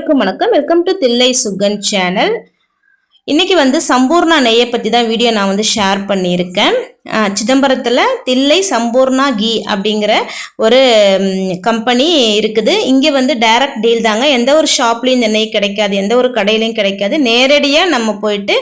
அனைவருக்கும் வணக்கம். Welcome to Thillai Sugan channel இன்றைக்கி வந்து சம்பூர்ணா நெய்யை பற்றி தான் வீடியோ நான் வந்து ஷேர் பண்ணியிருக்கேன். சிதம்பரத்தில் தில்லை சம்பூர்ணா கீ அப்படிங்கிற ஒரு கம்பெனி இருக்குது. இங்கே வந்து டைரக்ட் டீல் தாங்க. எந்த ஒரு ஷாப்லேயும் இந்த நெய் கிடைக்காது எந்த ஒரு கடையிலையும் கிடைக்காது. நேரடியாக நம்ம போயிட்டு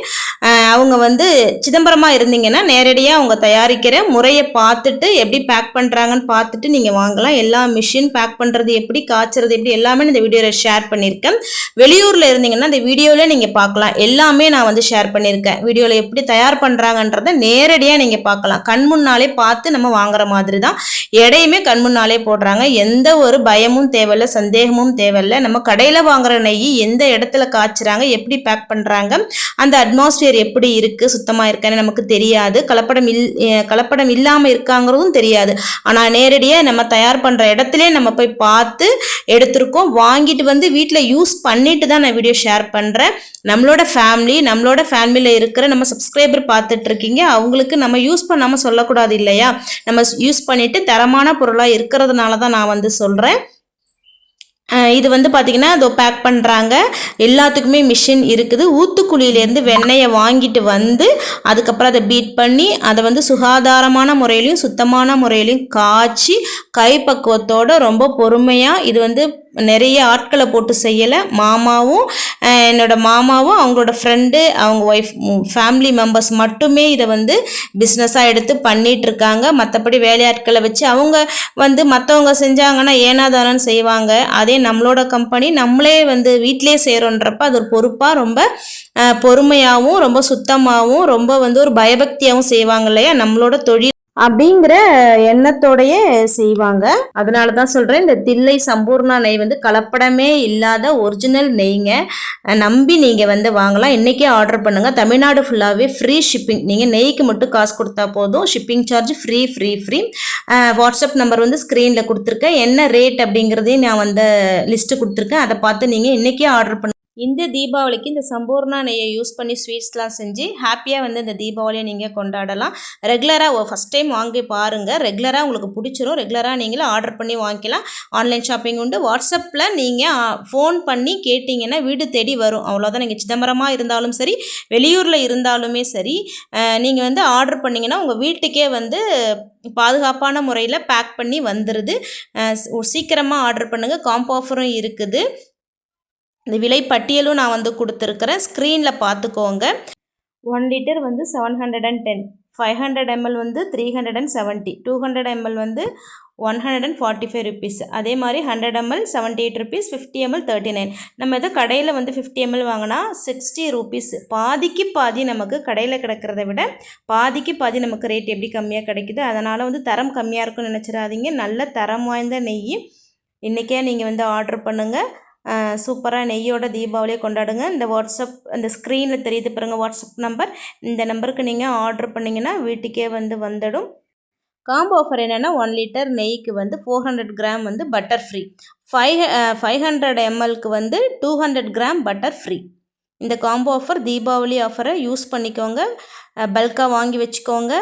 அவங்க வந்து சிதம்பரமாக இருந்தீங்கன்னா நேரடியாக அவங்க தயாரிக்கிற முறையை பார்த்துட்டு எப்படி பேக் பண்ணுறாங்கன்னு பார்த்துட்டு நீங்கள் வாங்கலாம். எல்லா மிஷின் பேக் பண்ணுறது எப்படி காய்ச்சறது எப்படி எல்லாமே நான் இந்த வீடியோவில் ஷேர் பண்ணியிருக்கேன். வெளியூரில் இருந்தீங்கன்னா இந்த வீடியோவில் நீங்கள் பார்க்கலாம். எல்லாமே நான் வந்து ஷேர் பண்ணியிருக்கேன். வீடியோவில் எப்படி தயார் பண்ணுறாங்கன்றதை நேரடியாக நீங்கள் பார்க்கலாம். கண் முன்னாலே பார்த்து நம்ம வாங்குற மாதிரி தான். எடையுமே கண் முன்னாலே போடுறாங்க. எந்த ஒரு பயமும் தேவையில்ல சந்தேகமும் தேவையில்ல. நம்ம கடையில் வாங்குற நெய் எந்த இடத்துல காய்ச்சுறாங்க எப்படி பேக் பண்ணுறாங்க அந்த அட்மாஸ்பியர் எப்படி இருக்குது சுத்தமாக இருக்கான்னு நமக்கு தெரியாது. கலப்படம் இல் கலப்படம் இல்லாமல் இருக்காங்கிறதும் தெரியாது. ஆனால் நேரடியாக நம்ம தயார் பண்ணுற இடத்துலயே நம்ம போய் பார்த்து எடுத்திருக்கோம். வாங்கிட்டு வந்து வீட்டில் யூஸ் பண்ணிட்டு தான் நான் வீடியோ ஷேர் பண்ணுறேன் நம்மளோட ஃபேமிலி நம்மளோட ஃபேமிலியில் இருக்கிற நம்ம சப்ஸ்கிரைபர் பார்த்துட்டு இருக்கீங்க. அவங்களுக்கு நம்ம யூஸ் பண்ணாமல் சொல்லக்கூடாது இல்லையா? நம்ம யூஸ் பண்ணிட்டு தரமான பொருளாக இருக்கிறதுனால தான் நான் வந்து சொல்கிறேன் இது வந்து பார்த்திங்கன்னா அதோ பேக் பண்ணுறாங்க எல்லாத்துக்குமே மிஷின் இருக்குது. ஊத்துக்குழியிலேருந்து வெண்ணெயை வாங்கிட்டு வந்து அதுக்கப்புறம் அதை பீட் பண்ணி அதை வந்து சுகாதாரமான முறையிலையும் சுத்தமான முறையிலையும் காய்ச்சி கைப்பக்குவத்தோடு ரொம்ப பொறுமையாக இது வந்து நிறைய ஆட்களை போட்டு செய்யலை. மாமாவும் என்னோடய மாமாவும் அவங்களோட ஃப்ரெண்டு அவங்க ஒய்ஃப் ஃபேமிலி மெம்பர்ஸ் மட்டுமே இதை வந்து பிஸ்னஸாக எடுத்து பண்ணிகிட்ருக்காங்க மற்றபடி வேலையாட்களை வச்சு அவங்க வந்து மற்றவங்க செஞ்சாங்கன்னா ஏனாதானன்னு செய்வாங்க. அதே நம்ம நம்மளோட கம்பெனி நம்மளே வந்து வீட்டிலே செய்கிறோன்றப்ப அது ஒரு பொறுப்பாக ரொம்ப பொறுமையாகவும் ரொம்ப சுத்தமாகவும் ரொம்ப வந்து ஒரு பயபக்தியாகவும் செய்வாங்க இல்லையா? நம்மளோட தொழில் அப்படிங்கிற எண்ணத்தோடையே செய்வாங்க. அதனால தான் சொல்கிறேன் இந்த தில்லை சம்பூர்ணா நெய் வந்து கலப்படமே இல்லாத ஒரிஜினல் நெய்ங்க. நம்பி நீங்கள் வந்து வாங்கலாம். இன்றைக்கே ஆர்டர் பண்ணுங்கள் தமிழ்நாடு ஃபுல்லாகவே ஃப்ரீ ஷிப்பிங் நீங்கள் நெய்க்கு மட்டும் காசு கொடுத்தா போதும். Shipping charge free free free WhatsApp number வந்து ஸ்க்ரீனில் கொடுத்துருக்கேன். என்ன ரேட் அப்படிங்கிறதையும் நான் வந்து லிஸ்ட்டு கொடுத்துருக்கேன். அதை பார்த்து நீங்கள் இன்றைக்கே ஆர்டர் பண்ண இந்த தீபாவளிக்கு இந்த சம்பூர்ணா நெய்யை யூஸ் பண்ணி ஸ்வீட்ஸ்லாம் செஞ்சு ஹாப்பியாக வந்து இந்த தீபாவளியை நீங்கள் கொண்டாடலாம். ரெகுலராக ஃபஸ்ட் டைம் வாங்கி பாருங்கள் ரெகுலராக உங்களுக்கு பிடிச்சிரும். ரெகுலராக நீங்களும் ஆர்டர் பண்ணி வாங்கிக்கலாம். ஆன்லைன் ஷாப்பிங் உண்டு. வாட்ஸ்அப்பில் நீங்கள் ஃபோன் பண்ணி கேட்டிங்கன்னா வீடு தேடி வரும். அவ்வளோதான் நீங்கள் சிதம்பரமாக இருந்தாலும் சரி வெளியூரில் இருந்தாலுமே சரி நீங்கள் வந்து ஆர்டர் பண்ணிங்கன்னா உங்கள் வீட்டுக்கே வந்து பாதுகாப்பான முறையில் பேக் பண்ணி வந்துடுது சீக்கிரமாக ஆர்டர் பண்ணுங்கள் காம்போ ஆஃபரும் இருக்குது. இந்த விலை பட்டியலும் நான் வந்து கொடுத்துருக்குறேன். ஸ்க்ரீனில் பார்த்துக்கோங்க. ஒன் லிட்டர் வந்து seven hundred and ten five hundred ML வந்து three hundred and seventy two hundred ML வந்து one hundred and forty five rupees அதே மாதிரி hundred ML seventy eight rupees fifty ML thirty nine நம்ம எதோ கடையில் வந்து fifty ML வாங்கினா sixty rupees பாதிக்கு பாதி நமக்கு கடையில் கிடைக்கிறத விட பாதிக்கு பாதி நமக்கு ரேட் எப்படி கம்மியாக கிடைக்குது? அதனால் வந்து தரம் கம்மியாக இருக்கும்னு நினச்சிடாதீங்க. நல்ல தரம் வாய்ந்த நெய். இன்றைக்கே நீங்கள் வந்து ஆர்டர் பண்ணுங்கள் சூப்பராக நெய்யோட தீபாவளியை கொண்டாடுங்க. இந்த வாட்ஸ்அப் இந்த ஸ்க்ரீனில் தெரியுது பாருங்கள் வாட்ஸ்அப் நம்பர் இந்த நம்பருக்கு நீங்கள் ஆர்டர் பண்ணிங்கன்னா வீட்டுக்கே வந்து வந்துடும். காம்போ ஆஃபர் என்னென்னா ஒன் லிட்டர் நெய்க்கு வந்து ஃபோர் ஹண்ட்ரட் கிராம் வந்து butter free five five hundred எம்எல்க்கு வந்து two hundred gram butter free இந்த காம்போ ஆஃபர் தீபாவளி ஆஃபரை யூஸ் பண்ணிக்கோங்க. பல்காக வாங்கி வச்சுக்கோங்க.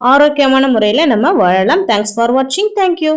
ஆரோக்கியமான முறையில் நம்ம வாழலாம். தேங்க்ஸ் ஃபார் வாட்சிங் தேங்க்யூ